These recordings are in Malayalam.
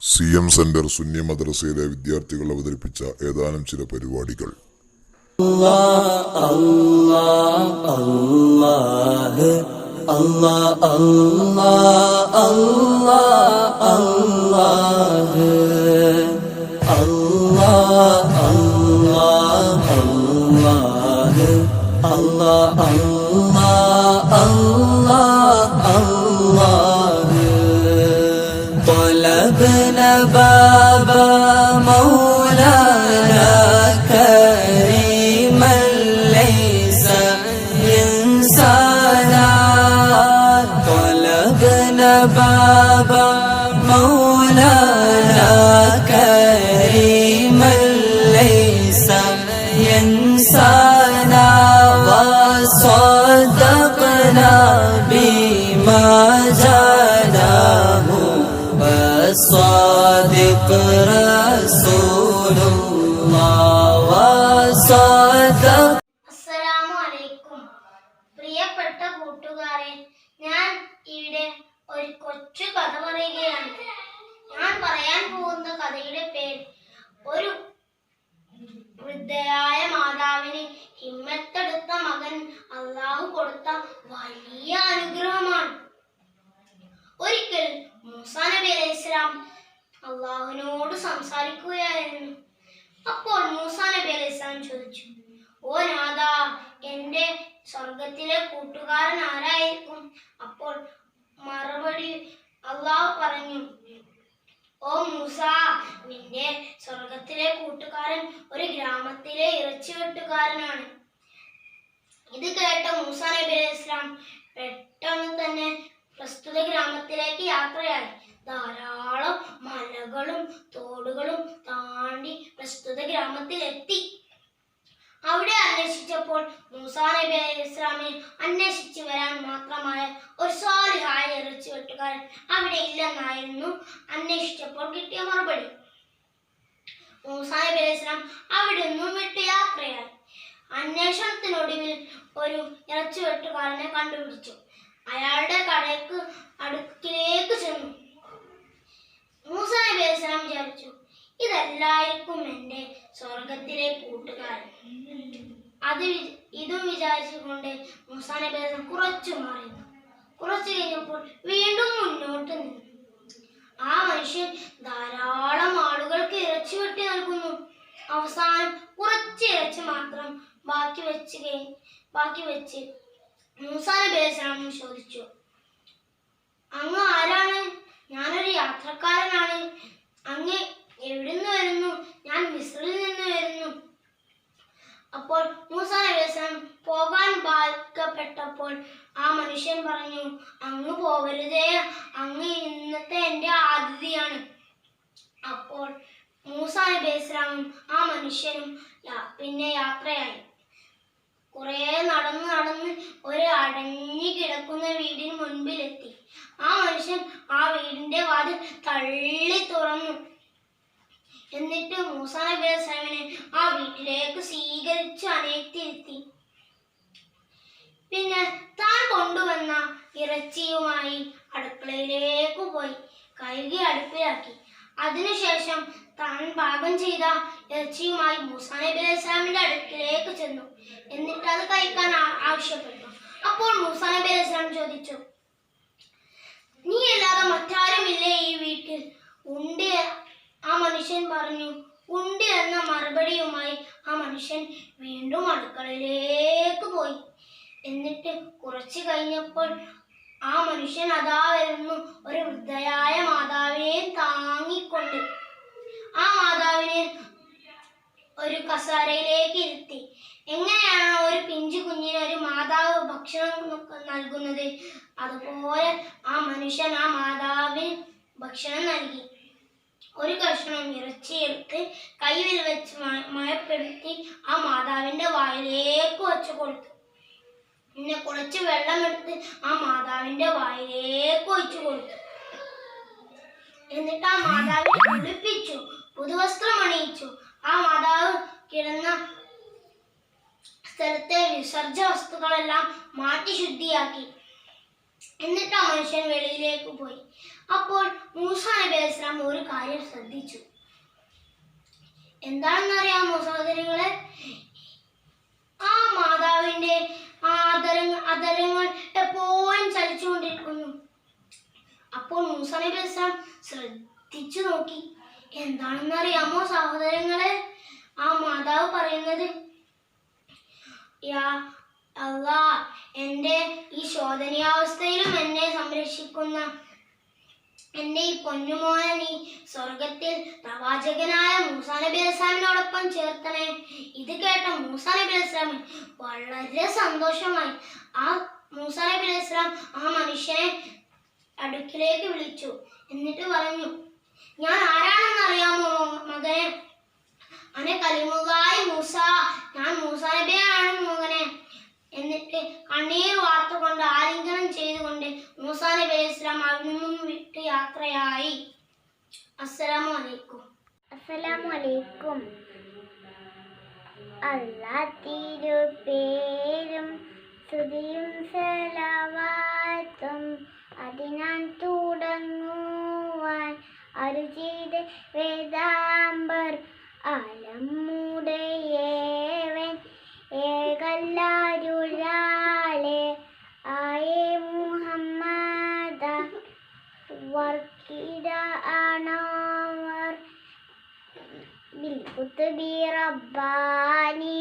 സി എം സെന്റർ സുന്നി മദ്രസയിലെ വിദ്യാർത്ഥികൾ അവതരിപ്പിച്ച ഏതാനും ചില പരിപാടികൾ. അല്ലാ അല്ലാ മൂസാ നബി അലൈഹി അള്ളാഹുവിനോട് സംസാരിക്കുകയായിരുന്നു. അപ്പോൾ മൂസാ നബി അലൈഹി ഇസ്ലാം ചോദിച്ചു ഓ നാഥ എന്റെ സ്വർഗത്തിലെ കൂട്ടുകാരൻ ആരായിരിക്കും? അപ്പോൾ മറുപടി അള്ളാഹു പറഞ്ഞു ഓ മൂസ നിന്റെ സ്വർഗത്തിലെ കൂട്ടുകാരൻ ഒരു ഗ്രാമത്തിലെ ഇറച്ചി വെട്ടുകാരനാണ് ഇത് കേട്ട മൂസ നബി അലൈഹി ഇസ്ലാം പെട്ടെന്ന് തന്നെ പ്രസ്തുത ഗ്രാമത്തിലേക്ക് യാത്രയായി. ധാരാളം മലകളും തോടുകളും താണ്ടി പ്രസ്തുത ഗ്രാമത്തിൽ എത്തി. അവിടെ അന്വേഷിച്ചപ്പോൾ മൂസാ നബി അലൈഹി ഇസ്ലാമിനെ അന്വേഷിച്ചു വരാൻ മാത്രമായ ഒരു സാലിഹായ ഇറച്ചി വെട്ടുകാരൻ അവിടെ ഇല്ലെന്നായിരുന്നു അന്വേഷിച്ചപ്പോൾ കിട്ടിയ മറുപടി. മൂസാ നബി അലൈഹി ഇസ്ലാം അവിടെ നിന്നും വിട്ട് യാത്രയായി. അന്വേഷണത്തിനൊടുവിൽ ഒരു ഇറച്ചി വെട്ടുകാരനെ കണ്ടുപിടിച്ചു. അയാളുടെ കടയ്ക്ക് അടുക്കിലേക്ക് ചെന്നു. മൂസ നബി അലൈഹി ഇസ്ലാം വിചാരിച്ചു ഇതെല്ലായിരിക്കും എന്റെ സ്വർഗത്തിലെ കൂട്ടുകാരൻ. അത് ഇതും വിചാരിച്ചുകൊണ്ട് മൂസ നബി അലൈഹി കുറച്ചു മാറി. കുറച്ചു കഴിഞ്ഞപ്പോൾ വീണ്ടും മുന്നോട്ട് നിന്നു. ആ മനുഷ്യൻ ധാരാളം ആളുകൾക്ക് ഇറച്ചി വെട്ടി നൽകുന്നു. അവസാനം കുറച്ച് ഇറച്ചി മാത്രം ബാക്കി വെച്ച് ബാക്കി വെച്ച് മൂസാ നബി ചോദിച്ചു. അങ്ങ് ആരാണ്? ഞാനൊരു യാത്രക്കാരനാണ്. അങ്ങ് എവിടുന്ന് വരുന്നു? ഞാൻ മിസ്രിൽ നിന്ന് വരുന്നു. അപ്പോൾ മൂസ പോകാൻ ബാധിക്കപ്പെട്ടപ്പോൾ ആ മനുഷ്യൻ പറഞ്ഞു അങ്ങ് പോകരുതേ. അങ്ങ് ഇന്നത്തെ എന്റെ അതിഥിയാണ്. അപ്പോൾ മൂസ ആ മനുഷ്യനും പിന്നെ യാത്രയായി. കുറേ നടന്ന് നടന്ന് ഒരു അടഞ്ഞു കിടക്കുന്ന വീടിന് മുൻപിലെത്തി. ആ മനുഷ്യൻ ആ വീടിന്റെ വാതിൽ തള്ളി തുറന്നു. എന്നിട്ട് മൂസ ആ വീട്ടിലേക്ക് സ്വീകരിച്ചു അനേത്തിരുത്തി പിന്നെ താൻ കൊണ്ടുവന്ന ഇറച്ചിയുമായി അടുക്കളയിലേക്ക് പോയി. കഴുകി അടുപ്പിലാക്കി. അതിനുശേഷം താൻ പാകം ചെയ്ത ഇറച്ചിയുമായി മൂസ നബി അടുക്കിലേക്ക് ചെന്നു. എന്നിട്ട് അത് കഴിക്കാൻ ആവശ്യപ്പെട്ടു. അപ്പോൾ മൂസ നബി ചോദിച്ചു നീ അല്ലാതെ മറ്റാരുമില്ലേ ഈ വീട്ടിൽ? ഉണ്ട് ആ മനുഷ്യൻ പറഞ്ഞു. ഉണ്ട് എന്ന മറുപടിയുമായി ആ മനുഷ്യൻ വീണ്ടും അടുക്കളയിലേക്ക് പോയി. എന്നിട്ട് കുറച്ച് കഴിഞ്ഞപ്പോൾ ആ മനുഷ്യൻ അതാ വരുന്നു ഒരു വൃദ്ധയായ മാതാവിനെ താങ്ങിക്കൊണ്ട്. ആ മാതാവിനെ ഒരു കസാരയിലേക്ക് ഇരുത്തി. എങ്ങനെയാണ് ഒരു പിഞ്ചു കുഞ്ഞിന് ഒരു മാതാവ് ഭക്ഷണം നൽകുന്നത്? അതുപോലെ ആ മനുഷ്യൻ ആ മാതാവിന് ഭക്ഷണം നൽകി. ഒരു കഷ്ണം ഇറച്ചിയെടുത്ത് കയ്യിൽ വെച്ച് മയപ്പെടുത്തി ആ മാതാവിന്റെ വായിലേക്ക് വെച്ച് കൊടുത്തു. പിന്നെ കുറച്ച് വെള്ളമെടുത്ത് ആ മാതാവിന്റെ വായിലേക്ക് ഒഴിച്ചു കൊടുത്തു. എന്നിട്ട് ആ മാതാവിനെ കുളിപ്പിച്ചു പുതുവസ്ത്രം അണിയിച്ചു. ആ മാതാവ് കിടന്ന സ്ഥലത്തെ വിസർജ വസ്തുക്കളെല്ലാം മാറ്റി ശുദ്ധിയാക്കി. എന്നിട്ട് ആ മനുഷ്യൻ വെളിയിലേക്ക് പോയി. അപ്പോൾ മൂസ നബിസ്ലാം ഒരു കാര്യം ശ്രദ്ധിച്ചു. എന്താണെന്നറിയാമോ സഹോദരങ്ങളെ ആ മാതാവിന്റെ ആ അതരങ്ങൾ അതരങ്ങൾ എപ്പോഴും ചലിച്ചുകൊണ്ടിരിക്കുന്നു. അപ്പോൾ മൂസ നബി ഇസ്ലാം ശ്രദ്ധിച്ചു നോക്കി. എന്താണെന്നറിയാമോ സഹോദരങ്ങളെ? ആ മാതാവ് പറയുന്നത് യാ എന്റെ ഈ ശോധനയാവസ്ഥയിലും എന്നെ സംരക്ഷിക്കുന്ന എന്റെ ഈ പൊന്നുമോനെ നീ സ്വർഗത്തിൽ പ്രവാചകനായ മൂസാ നബി അലൈഹിസ്ലാമിനോടൊപ്പം ചേർത്തണേ. ഇത് കേട്ട മൂസാ നബി അലൈഹിസ്ലാമിന് വളരെ സന്തോഷമായി. ആ മൂസാ നബി അലൈഹിസ്ലാം ആ മനുഷ്യനെ അടുക്കിലേക്ക് വിളിച്ചു. എന്നിട്ട് പറഞ്ഞു ഞാൻ ആരാണെന്ന് അറിയാമോ? മകനെ. അനെ കലിമുകായി മൂസ. ഞാൻ മൂസ നബിയാണ് മകനെ. എന്നിട്ട് കണ്ണീർ വാർത്തുകൊണ്ട് ആലിംഗനം ചെയ്തുകൊണ്ട് മൂസ നബി ഇസ്ലാം അവിടെ നിന്നും വിട്ട് യാത്രയായി. അസ്സലാമു അലൈക്കും അസ്സലാമു അലൈക്കും അല്ലാ തിരുപേരും സ്തുതിയും സലവാത്തും. അതിനാൻ തുടങ്ങുവാൻ അരുചിത് വേദാംബർ അലമുടയേവൻ ഏകല്ലാരുളാളെ ആയേ മുഹമ്മദ വർക്കിട ആണോർ ബിൽകുത്തുബി റബ്ബാനി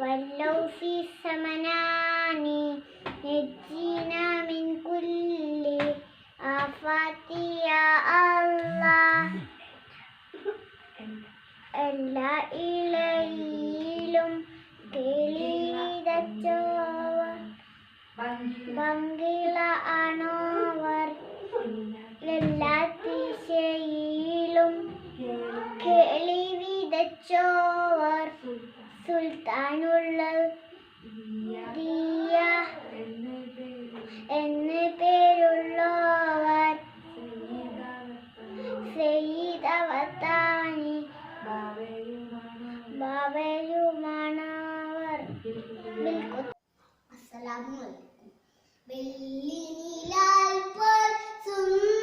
വല്ലൗ ഫി സമനാനി നജ്ജീന മിൻ കുല്ലി ഷഫാത്തി അള്ളാഹ് എല്ലാ ഇലയിലും തെളിയിടച്ചോവർ ഭംഗിള ആണോവർ. എല്ലാ ദിശയിലും കേളി വിതച്ചോവർ. സുൽത്താനുള്ള ദിയ എന്ന് ബാബയുമാണവർ അസ്സലാമലൈക്കും വെള്ളി നീലാൽ പോൽ സുന്ദരനും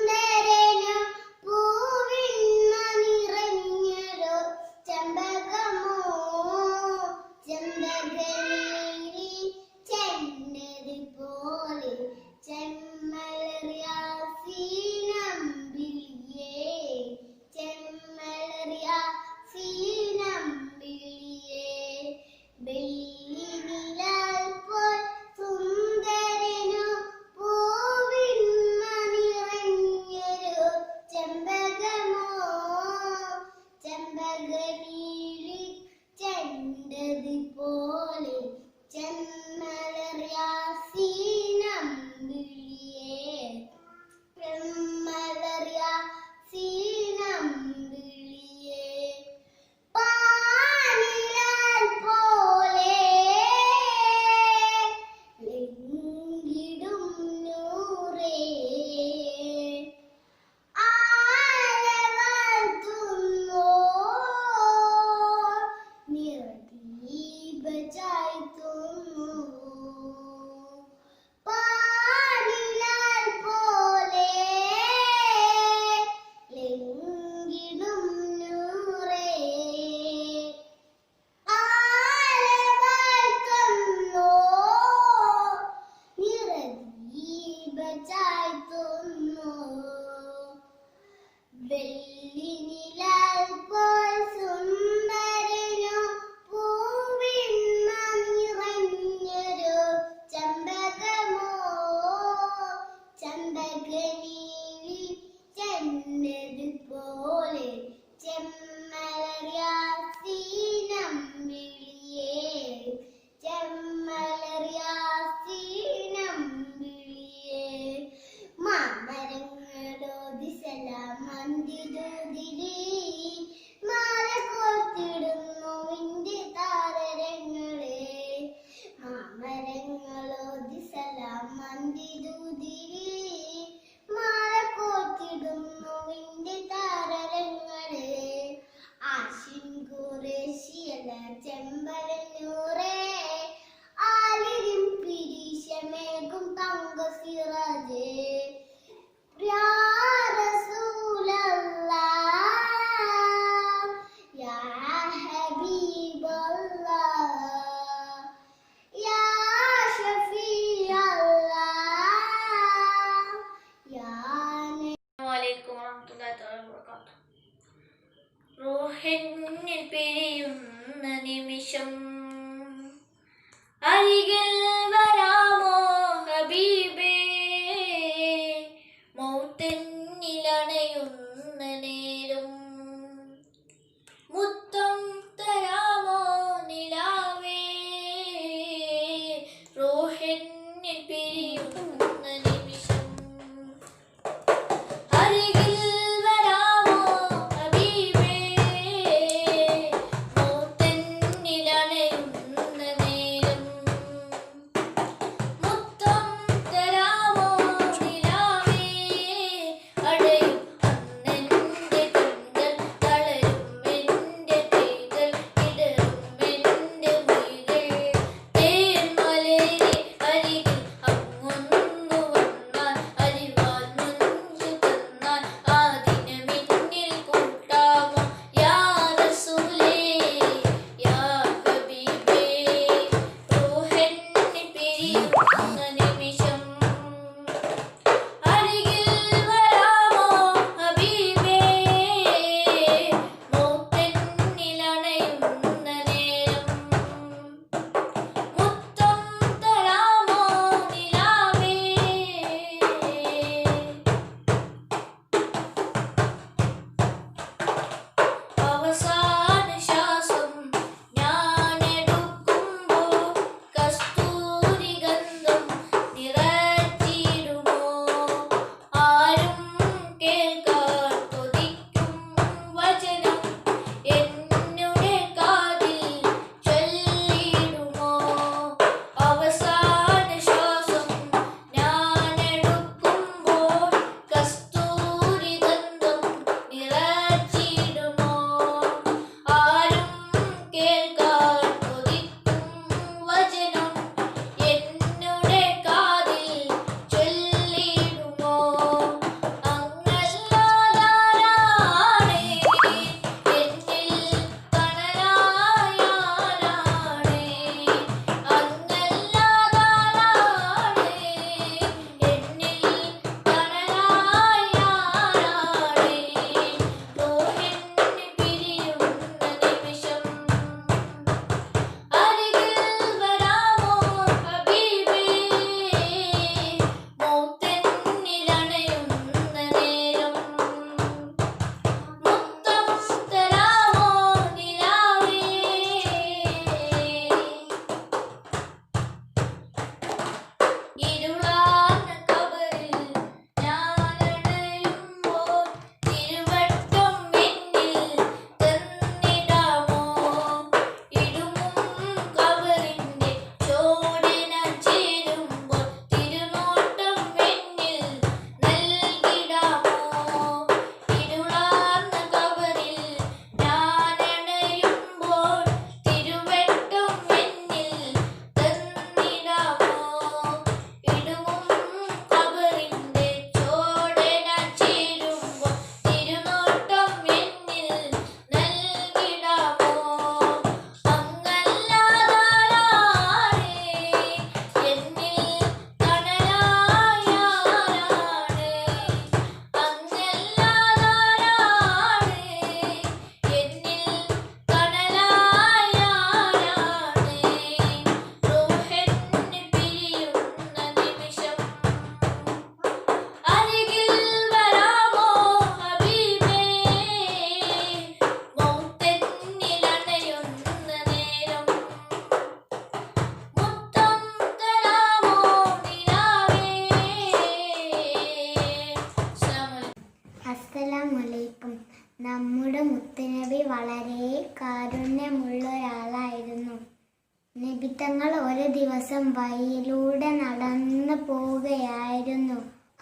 ദിവസം വഴിയിലൂടെ നടന്നു പോവുകയായിരുന്നു.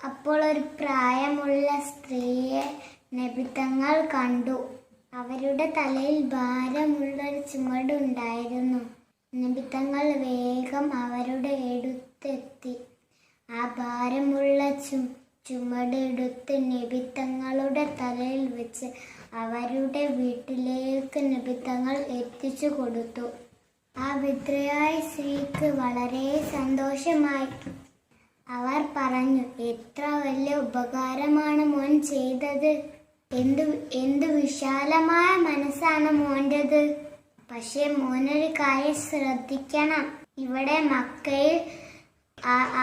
അപ്പോൾ ഒരു പ്രായമുള്ള സ്ത്രീയെ നബിത്തങ്ങൾ കണ്ടു. അവരുടെ തലയിൽ ഭാരമുള്ളൊരു ചുമടുണ്ടായിരുന്നു. നിബിത്തങ്ങൾ വേഗം അവരുടെ എടുത്തെത്തി ആ ഭാരമുള്ള ചു ചുമടെടുത്ത് നിബിത്തങ്ങളുടെ തലയിൽ വെച്ച് അവരുടെ വീട്ടിലേക്ക് നിബിത്തങ്ങൾ എത്തിച്ചു കൊടുത്തു. ആ വിദ്രയായ സ്ത്രീക്ക് വളരെ സന്തോഷമായി. അവർ പറഞ്ഞു എത്ര വലിയ ഉപകാരമാണ് മോൻ ചെയ്തത്. എന്ത് എന്ത് വിശാലമായ മനസ്സാണ് മോന്റെത്. പക്ഷേ മോനൊരു കാര്യം ശ്രദ്ധിക്കണം. ഇവിടെ മക്കയിൽ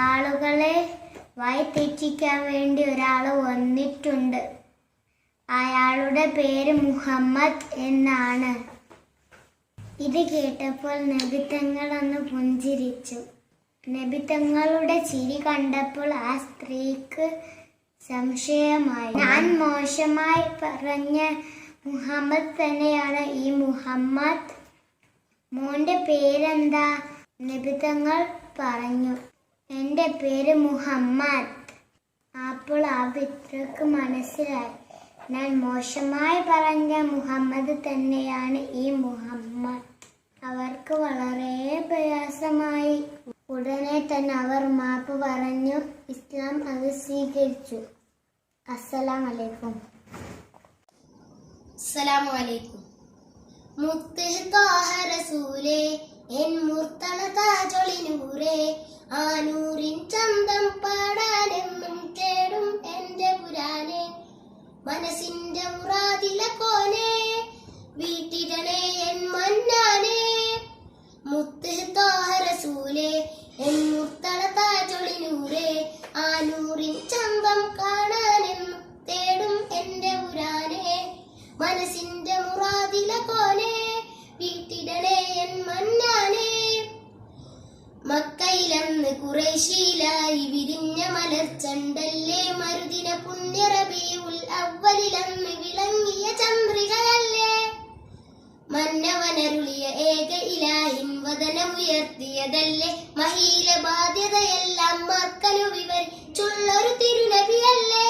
ആളുകളെ വഴിതെറ്റിക്കാൻ വേണ്ടി ഒരാൾ വന്നിട്ടുണ്ട്. അയാളുടെ പേര് മുഹമ്മദ് എന്നാണ്. ഇത് കേട്ടപ്പോൾ നബിത്തങ്ങൾ ഒന്ന് പുഞ്ചിരിച്ചു. നബിത്തങ്ങളുടെ ചിരി കണ്ടപ്പോൾ ആ സ്ത്രീക്ക് സംശയമായി. ഞാൻ മോശമായി പറഞ്ഞ മുഹമ്മദ് തന്നെയാണ് ഈ മുഹമ്മദ്. മോന്റെ പേരെന്താ? നബിത്തങ്ങൾ പറഞ്ഞു. എന്റെ പേര് മുഹമ്മദ്. അപ്പോൾ ആ പിത്രക്ക് മനസ്സിലായി. ഞാൻ മോശമായി പറഞ്ഞ മുഹമ്മദ് തന്നെയാണ് ഈ മുഹമ്മദ്. അവർക്ക് വളരെ പ്രയാസമായി. ഉടനെ തന്നെ അവർ മാപ്പ് പറഞ്ഞു ഇസ്ലാം അത് സ്വീകരിച്ചു. അസ്സലാം വലൈക്കും അസ്സലാമു അലൈക്കും. മുത്ത് ത്വാഹ റസൂലേ എൻ മുർത്തള താജൊളിനൂറേ ആ നൂറിൻ ചന്തം പാടാനെന്നും തേടും എന്റെ പുരാനെ. മനസ്സിന്റെ മുറാതില കോനെ വീട്ടിടണേ എൻ മന്നാനെ. മുത്ത് ത്വാഹ റസൂലേ എൻ മുത്തള താജൊളിനൂറേ ആ നൂറിൻ ചന്തം കാണാനെന്നും തേടും എന്റെ ഉരാനെ മനസ്സിന്റെ മുറാതില കോനെ വീട്ടിടണേ എൻ മന്നാനെ. കുറേശീലായി വിരിഞ്ഞ മലർച്ചണ്ടല്ലേ? മരുദിന പുണ്യറബിയുൽ അവലിലന്ന് വിളങ്ങിയ ചന്ദ്രികയല്ലേ? മന്നവനരുളിയ ഏക ഇലാഹിൻ വദനമുയർത്തിയതല്ലേ? മഹീല ബാധ്യതയെല്ലാം മക്കനു വിവരിച്ചുള്ളൊരു തിരുനബിയല്ലേ?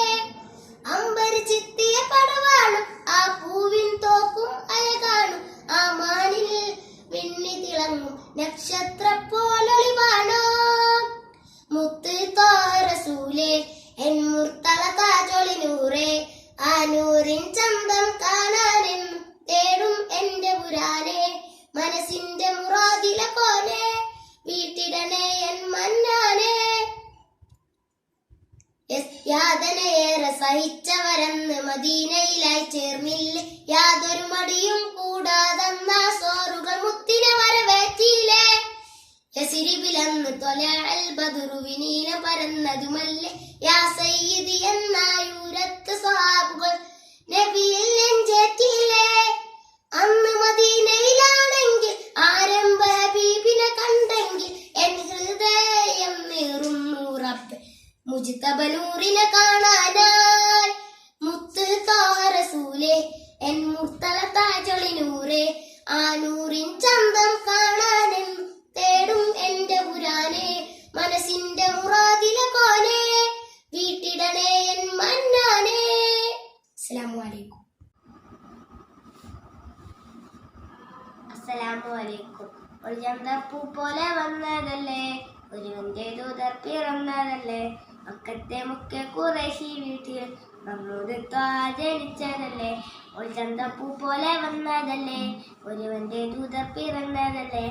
അമ്പര് ചിത്തിയ പടവാണും ആ പൂവിൻ തോക്കും അയകാണും ആ മാനിൽ മിന്നി തിളങ്ങും. നക്ഷത്ര പോലൊളിവാണോ മുത്ത് തോറസൂലേ എൻ മുർത്തള താജൊളിനൂറേ ആ നൂറിൻ ചന്തം കാണാനെന്നും തേടും എന്റെ പുരാനെ മനസ്സിന്റെ മുറാതില പോലെ വീട്ടിടണേ എൻ മന്നാനെ. യാതനയേറെ സഹിച്ചവരെന്ന് മദീനയിലായി ചേർന്നില്ലേ. യസിരിബിലന്ന് തൊലഅൽ ബദറു വിനീന പരന്നതുമല്ലേ? യാ സയ്യിദി എന്നായൂരത്ത് സ്വഹാബുകൾ നബിയിൽ നെഞ്ചേറ്റിയില്ലേ? അന്ന് മദീനയിലാണെങ്കിൽ ആരംഭ ഹബീബിനെ കണ്ടെങ്കിൽ എൻ ഹൃദയം നീറുന്നു റബ്ബ് മുജിത്തബനൂറിനെ കാണാനായി. മുത്ത് തോഹറസൂലെ എൻ മുർത്തല താജൊളിനൂറെ ആ നൂറിൻ ചന്തം കാണാനെന്നും തേടും എന്റെ പുരാനെ മനസ്സിന്റെ മുറാതിലെ കോനെ വീട്ടിടണേ എൻ മന്നാനെ. അസ്സലാമു അലൈക്കും ഒരു ചന്തപ്പൂ പോലെ വന്നതല്ലേ? ഒരുവന്റെ ദൂതർ പിറന്നതല്ലേ മക്കത്തെ മുക്കെ കുറേശി വീട്ടിൽ മമ്മൂദ് ജനിച്ചതല്ലേ? ഒരു ചന്തപ്പൂ പോലെ വന്നതല്ലേ? ഒരുവന്റെ ദൂതർ പിറന്നതല്ലേ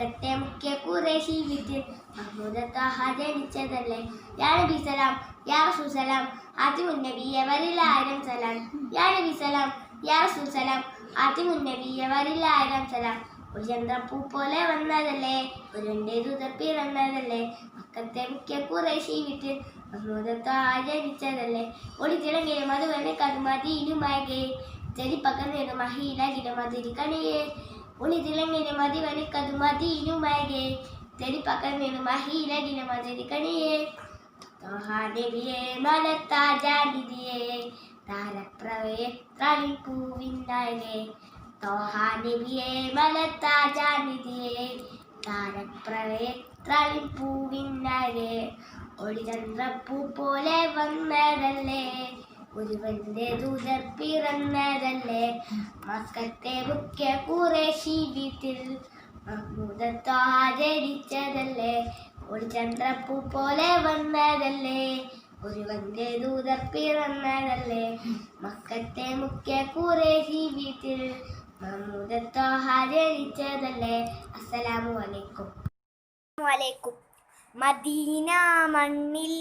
മുഖ്യ കുറേശി വിറ്റ് മഹ്മൂദ് ത്വാഹ ജനിച്ചതല്ലേ? യാ നബി സലാം യാ റസൂൽ സലാം. ആദ്യം നബിയെ വരിലായിരം സലാം യാ നബി സലാം. യാ റസൂൽ സലാം ആദ്യം നബിയെ വരിലായിരം സലാം ഒരു ചന്ദ്രപ്പൂ പോലെ വന്നതല്ലേ? ഒരുവന്റെ ദുതപ്പി വന്നതല്ലേ മക്കത്തെ മുഖ്യ കുറേശി വിട്ട് മഹ്മൂദത്ത് ജനിച്ചതല്ലേ? ഒളി തിളങ്ങിയ മധുവനെ കതുമതിയിലുമാകെ ചെരിപ്പക്കന്നേത് മഹീല കിടമതിരി കണിയേ ഒളി തിളങ്ങിയ മധുവനെ കതുമതിയിലുമാകെ ചെരിപ്പക്കന്നേത് മഹിലകിന മതിരി കണിയേ നബിയെ മലത്താജാനിധിയെ താരപ്രവയെ തളിപ്പൂവിണ്ടായേ തോഹാനബിയെ മലത്താജാനിധിയെ താരപ്രവയെ തളിപ്പൂവിണ്ടായേ ഒളിചന്ദ്രപ്പൂ പോലെ വന്നതല്ലേ ഒരുവന്റെ ദൂതർ പിറന്നതല്ലേ? മക്കത്തെ മുഖ്യ കുറേശി വീട്ടിൽ മഹ്മൂദത്ത് ആചരിച്ചതല്ലേ? ഒരു ചന്ദ്രപ്പൂ പോലെ വന്നതല്ലേ? ഒരുവന്റെ ദൂതർ പിറന്നതല്ലേ? മക്കത്തെ മുഖ്യ കുറേശി വീട്ടിൽ മഹ്മൂദത്ത് ആചരിച്ചതല്ലേ? അസ്സലാമു അലൈക്കും. വലൈക്കും മദീന മണ്ണിൽ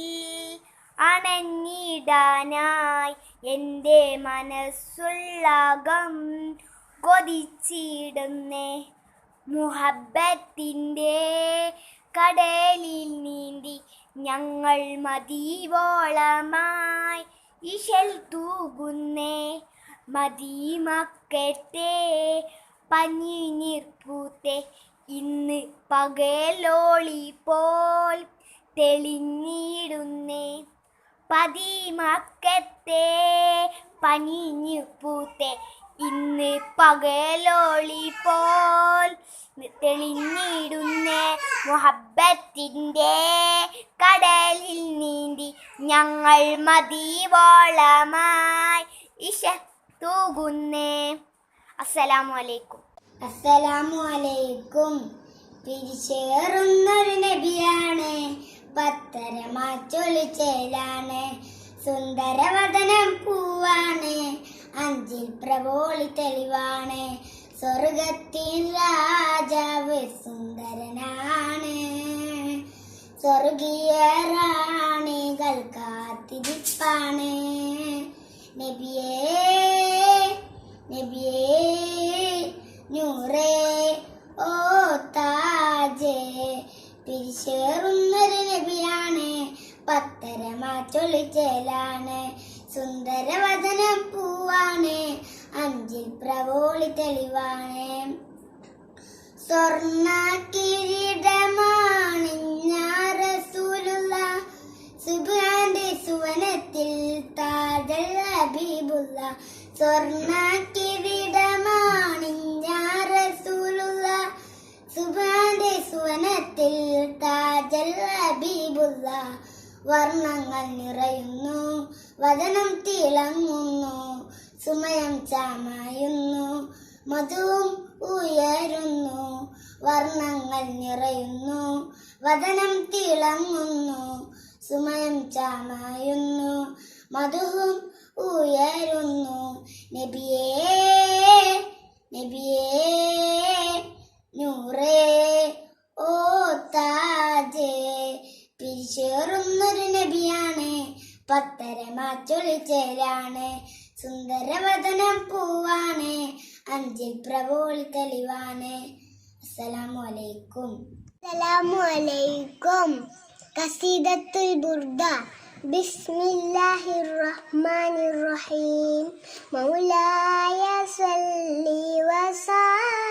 അണഞ്ഞിടാനായി എന്റെ മനസ്സുള്ളകം കൊതിച്ചിടുന്നേ. മുഹബത്തിന്റെ കടലിൽ നീന്തി ഞങ്ങൾ മതിവോളമായി ഇശൽ തൂകുന്നേ. മതിമക്കത്തെ പഞ്ഞിനിർപ്പൂത്തെ ഇന്ന് പകലോളി പോൽ തെളിഞ്ഞിടുന്നേ. പതിമക്കത്തെ പനിഞ്ഞു പൂത്തെ ഇന്ന് പകലോളി പോൽ തെളിഞ്ഞിടുന്ന മുഹബത്തിന്റെ കടലിൽ നീന്തി ഞങ്ങൾ മതിവോളമായി ഇശ തൂകുന്നേ. അസ്സലാമു അലൈക്കും അസ്സലാമു അലൈക്കും തിരിച്ചേറുന്നൊരു നബിയാണ്. പത്തരമാച്ചൊളിച്ചേലാണ് സുന്ദരവദനം പൂവാണ്. അഞ്ചിൽ പ്രബോളി തെളിവാണ്. സ്വർഗത്തിൻ രാജാവ് സുന്ദരനാണ്. സ്വർഗീയ റാണികൾ കാത്തിരിപ്പാണ്. നബിയേ നബിയേ നൂറേ ഓ താജേ പിരിച്ചേറുന്നൊരു നബിയാണ് പത്തരമാച്ചൊളിച്ചേലാണ് സുന്ദരവദനം പൂവാണ് അഞ്ചിൽ പ്രവോളി തെളിവാണ്. സ്വർണ കിരീടമാണിഞ്ഞ റസൂലുള്ള സുബാന്റെ സുവനത്തിൽ താജൽ ഹബീബുള്ള സ്വർണ കിരീടമാണിഞ്ഞ സുബാന്റെ സുവനത്തിൽ താജൽ വർണങ്ങൾ നിറയുന്നു. വചനം തിളങ്ങുന്നു. സുമയം ചാമായുന്നു. മധുവും ഉയരുന്നു. വർണങ്ങൾ നിറയുന്നു. വചനം തിളങ്ങുന്നു. സുമയം ചാമായുന്നു. മധുവും ഉയരുന്നു. നബിയേ നബിയേ പിരിച്ചേറുന്നൊരു നബിയാണ് പത്തര മാച്ചൊളിച്ചേരാണ് സുന്ദരവദനം പൂവാണ് അഞ്ചിൽ പ്രഭുൾ തെളിവാണ്. അസലാമലൈക്കും അസലാമലൈക്കും കസീദത്തുൽ ബുർദ. ബിസ്മില്ലാഹിർ റഹ്മാനിർ റഹീം മൗലായ സല്ലി വസല്ലിം